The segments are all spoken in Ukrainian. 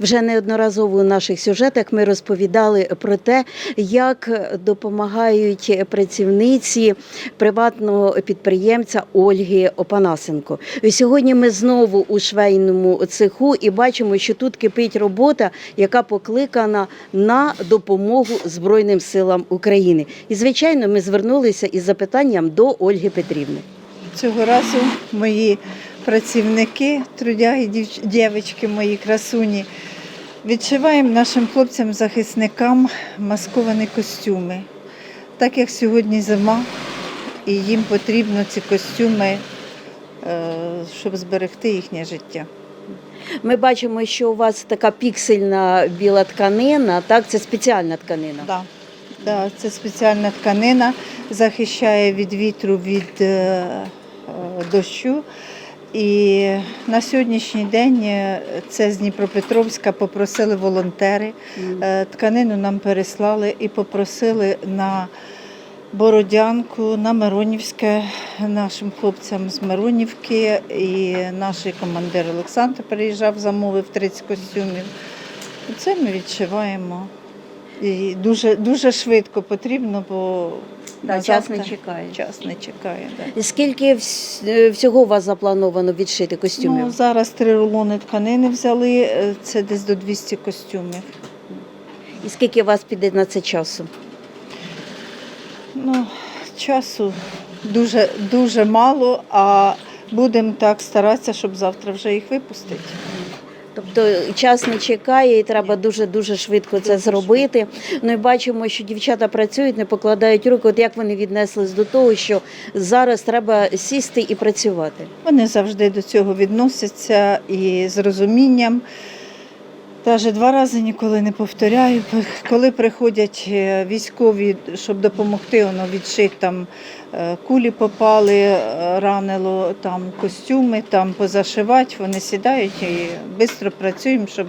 Вже неодноразово у наших сюжетах ми розповідали про те, як допомагають працівниці приватного підприємця Ольги Опанасенко. Сьогодні ми знову у швейному цеху і бачимо, що тут кипить робота, яка покликана на допомогу Збройним силам України. І звичайно, ми звернулися із запитанням до Ольги Петрівни. Цього разу мої працівники, трудяги, дівчатки, мої красуні, відшиваємо нашим хлопцям-захисникам масковані костюми. Так як сьогодні зима, і їм потрібно ці костюми, е, щоб зберегти їхнє життя. Ми бачимо, що у вас така піксельна біла тканина, так це спеціальна тканина. Да. Да, це спеціальна тканина, захищає від вітру, від е, е, дощу. І на сьогоднішній день е, це з Дніпропетровська попросили волонтери. Е, Тканину нам переслали і попросили на Бородянку, на Миронівське нашим хлопцям з Миронівки. І наш командир Олександр приїжджав, замовив 30 костюмів. Це ми відшиваємо. І дуже, дуже швидко потрібно, бо Да, час не чекає. Час не чекає. Да. Скільки вс- е, всього у вас заплановано відшити костюмів? Ну, зараз три рулони тканини взяли, е, це десь до 200 костюмів. І скільки у вас піде на це часу? Ну, часу дуже, дуже мало, а будемо так старатися, щоб завтра вже їх випустити. Тобто час не чекає, і треба дуже дуже швидко це зробити. Ну і бачимо, що дівчата працюють, не покладають руки. От як вони віднеслись до того, що зараз треба сісти і працювати. Вони завжди до цього відносяться і з розумінням. Навіть два рази ніколи не повторяю. Коли приходять е, військові, щоб допомогти, воно відшити там е, кулі попали, е, ранило там костюми, там позашивати, вони сідають і швидко працюємо, щоб,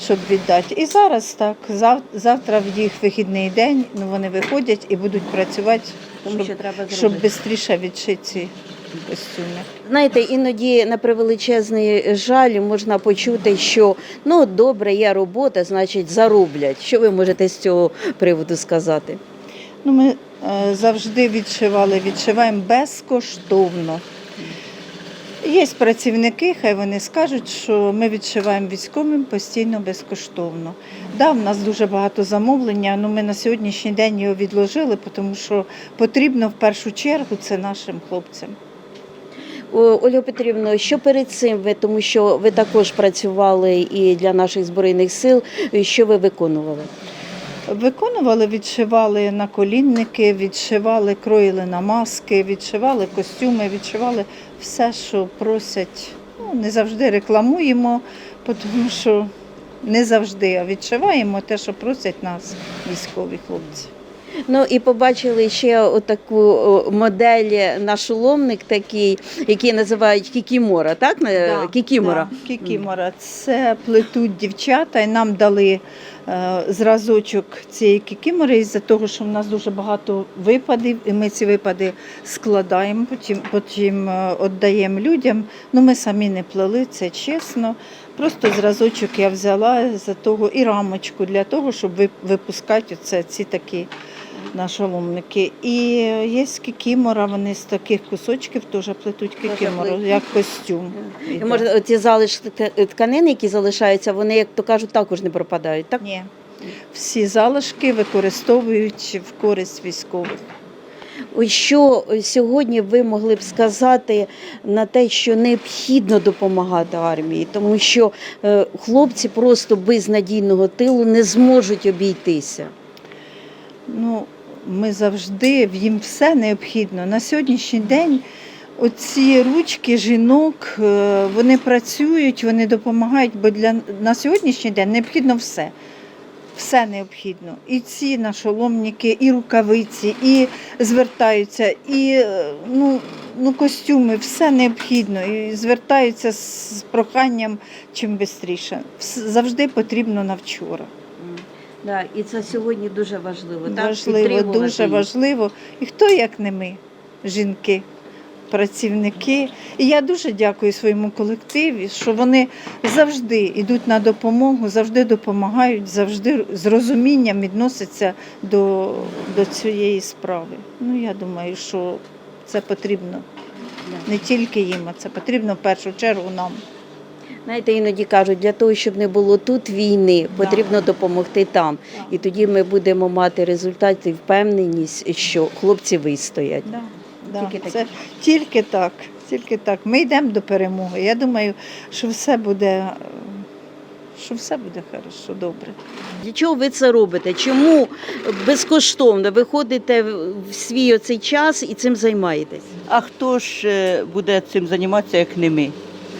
щоб віддати. І зараз так, зав- завтра в їх вихідний день, ну вони виходять і будуть працювати, щоб, щоб швидше відшити ці костюми. Знаєте, іноді на превеличезний жаль можна почути, що ну добре, є робота, значить зароблять. Що ви можете з цього приводу сказати? Ну, ми е, завжди відшивали, відшиваємо безкоштовно. Є працівники, хай вони скажуть, що ми відшиваємо військовим постійно безкоштовно. Да, в нас дуже багато замовлення, але ми на сьогоднішній день його відложили, тому що потрібно в першу чергу це нашим хлопцям. Ольга Петрівна, що перед цим ви, тому що ви також працювали і для наших збройних сил, що ви виконували? Виконували, відшивали наколінники, відшивали, кроїли на маски, відшивали костюми, відшивали все, що просять. Ну, не завжди рекламуємо, тому що не завжди, а відшиваємо те, що просять нас військові хлопці. Ну і побачили ще отаку о, модель нашоломник такий, який називають кікімора, так? Да. Кікімора. Да, кікімора. Це плетуть дівчата, і нам дали е, зразочок цієї кікімори із-за того, що в нас дуже багато випадів, і ми ці випади складаємо, потім, потім е, віддаємо людям. Ну, ми самі не плели, це чесно. Просто зразочок я взяла за того і рамочку для того, щоб ви- випускати оце, ці такі нашоломники. І є кікімора, вони з таких кусочків теж плетуть кікімору, як костюм. І може ці залишки тканини, які залишаються, вони, як то кажуть, також не пропадають. Так? Ні. Всі залишки використовують в користь військових. Що сьогодні ви могли б сказати на те, що необхідно допомагати армії, тому що е, хлопці просто без надійного тилу не зможуть обійтися. Ну, ми завжди їм все необхідно. На сьогоднішній день оці ручки жінок е, вони працюють, вони допомагають, бо для на сьогоднішній день необхідно все. Все необхідно. І ці нашоломники, і рукавиці, і звертаються, і е, ну, ну, костюми, все необхідно. І звертаються з проханням чим швидше. Завжди потрібно на вчора. Да, і це сьогодні дуже важливо. Важливо, дуже важливо. І хто, як не ми, жінки, працівники. І я дуже дякую своєму колективі, що вони завжди йдуть на допомогу, завжди допомагають, завжди з розумінням відносяться до, до цієї справи. Ну, я думаю, що це потрібно не тільки їм, а це потрібно в першу чергу нам. Знаєте, іноді кажуть, для того, щоб не було тут війни, Да. потрібно допомогти там. І тоді ми будемо мати результат і впевненість, що хлопці вистоять. Да, да. Тільки так. Це тільки так, тільки так. Ми йдемо до перемоги. Я думаю, що все буде, що все буде хорошо, добре. Для чого ви це робите? Чому безкоштовно ви ходите в в свій оцей час і цим займаєтесь? А хто ж е, буде цим займатися, як не ми?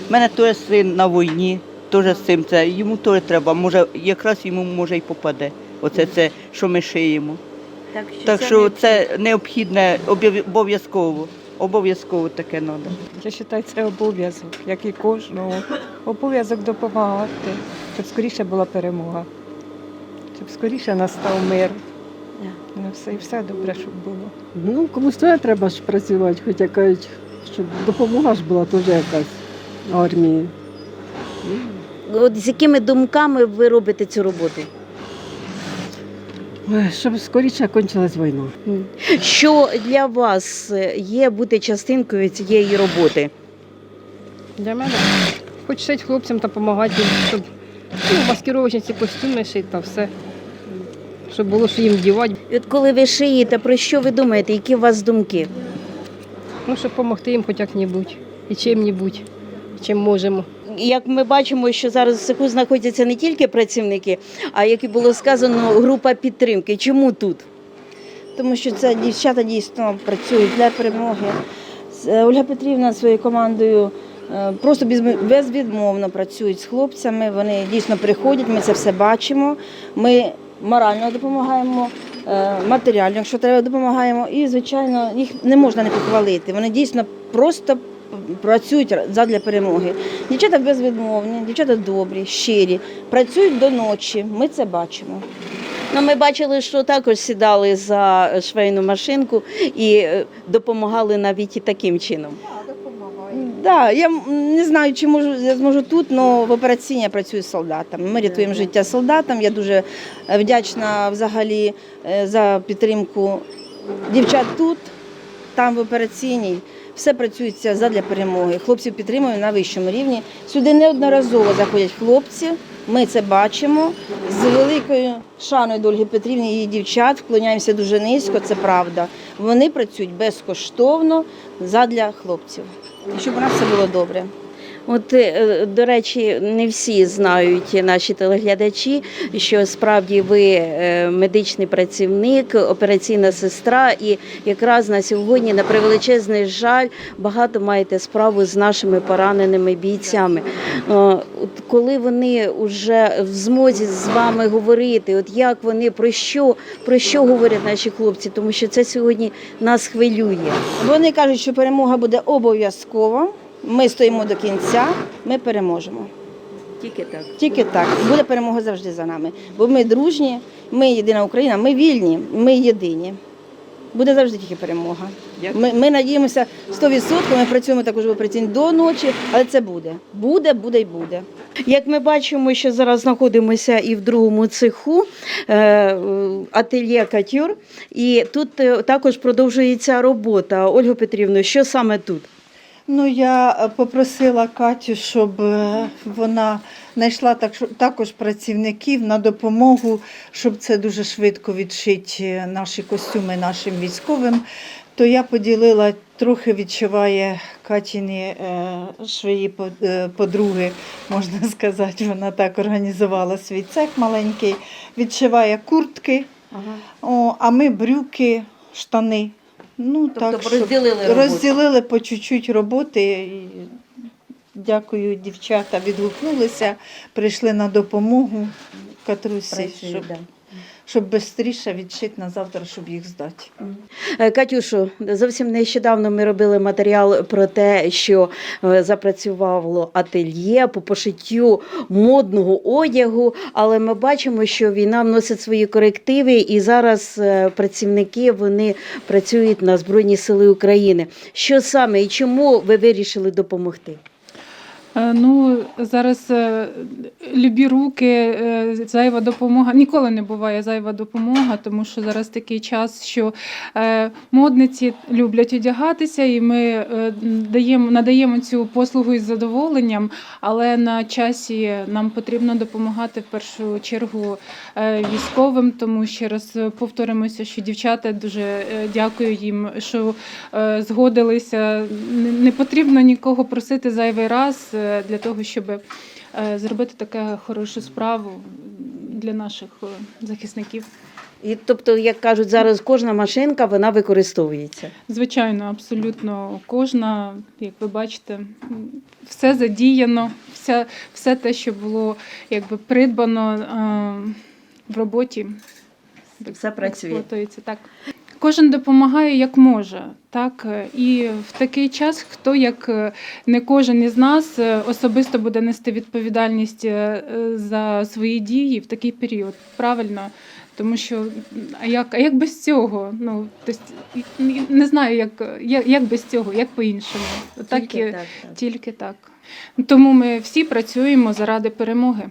У мене теж син на війні, теж з цим це. Йому теж треба, може, якраз йому може й попаде. Оце це, що ми шиємо. Так що це необхідне обов'язково. Обов'язково таке треба. Я вважаю, це обов'язок, як і кожного. Обов'язок допомагати, щоб скоріше була перемога, щоб скоріше настав мир. Ну, все, і все добре, щоб було. Ну, комусь теж треба ж працювати, хоч якась, щоб допомога ж була теж якась армії. От з якими думками ви робите цю роботу? Ой, Щоб скоріше кончилась війна. Що для вас є бути частинкою цієї роботи? Для мене хоч шить хлопцям та допомагати, їм, щоб ну, маскировочні ці костюми шити та все. Щоб було що їм вдівати, І От коли ви шиєте, про що ви думаєте? Які у вас думки? ну, щоб допомогти їм хоч як-небудь і чим-небудь, чим можемо. Як ми бачимо, що зараз в цеху знаходяться не тільки працівники, а як і було сказано, група підтримки. Чому тут? тому що це дівчата дійсно працюють для перемоги. Е, Ольга Петрівна своєю командою е, просто безвідмовно працюють з хлопцями. Вони дійсно приходять, ми це все бачимо. Ми морально допомагаємо, е, матеріально, якщо треба, допомагаємо. І, звичайно, їх не можна не похвалити. Вони дійсно просто працюють задля перемоги. Дівчата безвідмовні, дівчата добрі, щирі, працюють до ночі. Ми це бачимо. Ну, ми бачили, що також сідали за швейну машинку і е, допомагали навіть і таким чином. Да, я не знаю, чи можу я зможу тут, але в операційній я працюю з солдатами. Ми рятуємо життя солдатам. Я дуже е, вдячна взагалі е, за підтримку дівчат тут, там в операційній. Все працюється задля перемоги. Хлопців підтримуємо на вищому рівні. Сюди неодноразово заходять хлопці. Ми це бачимо. З великою шаною до Ольги Петрівни і її дівчат вклоняємося дуже низько, це правда. Вони працюють безкоштовно задля хлопців. Щоб у нас все було добре. От, е, до речі, не всі знають наші телеглядачі, що справді ви е, медичний працівник, операційна сестра, і якраз на сьогодні, на превеличезний жаль, багато маєте справу з нашими пораненими бійцями. Е, коли вони вже в змозі з вами говорити, от як вони про що, про що говорять наші хлопці, тому що це сьогодні нас хвилює. Вони кажуть, що перемога буде обов'язкова. Ми стоїмо до кінця, ми переможемо. Тільки так. Тільки так. Буде перемога завжди за нами. Бо ми дружні, ми єдина Україна, ми вільні, ми єдині. Буде завжди тільки перемога. Ми, ми надіємося 100%, ми працюємо також в операційній до ночі, але це буде. Буде, буде і буде. Як ми бачимо, що зараз знаходимося і в другому цеху е, ательє Катюр, і тут е, також продовжується робота. Ольга Петрівна, що саме тут? Ну, я е, попросила Катю, щоб е, вона знайшла також працівників на допомогу, щоб це дуже швидко відшити наші костюми нашим військовим. То я поділила, трохи відчуває Катіні е, е, подруги, можна сказати, вона так організувала свій цех маленький, відшиває куртки, о, а ми брюки, штани. Ну, Тобто так, розділили роботу. Розділили по чуть-чуть роботи. І Дякую, дівчата відгукнулися, прийшли на допомогу Катрусі, Працюють, щоб да. Щоб швидше відшити на завтра, щоб їх здати. Е, Катюшо, зовсім нещодавно ми робили матеріал про те, що е, запрацювало ательє по пошиттю модного одягу, але ми бачимо, що війна вносить свої корективи, і зараз е, працівники вони працюють на Збройні Сили України. Що саме і чому ви вирішили допомогти? Е, Ну, зараз е, любі руки, е, зайва допомога. Ніколи не буває зайва допомога, тому що зараз такий час, що модниці люблять одягатися, і ми даємо, надаємо цю послугу із задоволенням, але на часі нам потрібно допомагати в першу чергу військовим, тому ще раз повторимося, що дівчата дуже дякую їм, що згодилися. Не- потрібно нікого просити зайвий раз для того, щоб е, зробити таку хорошу справу для наших е, захисників. І тобто, як кажуть, зараз кожна машинка вона використовується. Звичайно, абсолютно кожна, як ви бачите, все задіяно, все, все те, що було якби придбано е, в роботі. Все працює. так. Кожен допомагає як може, так і в такий час, хто як е, не кожен із нас е, особисто буде нести відповідальність е, за свої дії в такий період. Правильно, тому що а як, а як без цього? Ну тобто, не знаю, як, як, як без цього, як по-іншому. Тільки так, так. тільки так. Тому ми всі працюємо заради перемоги.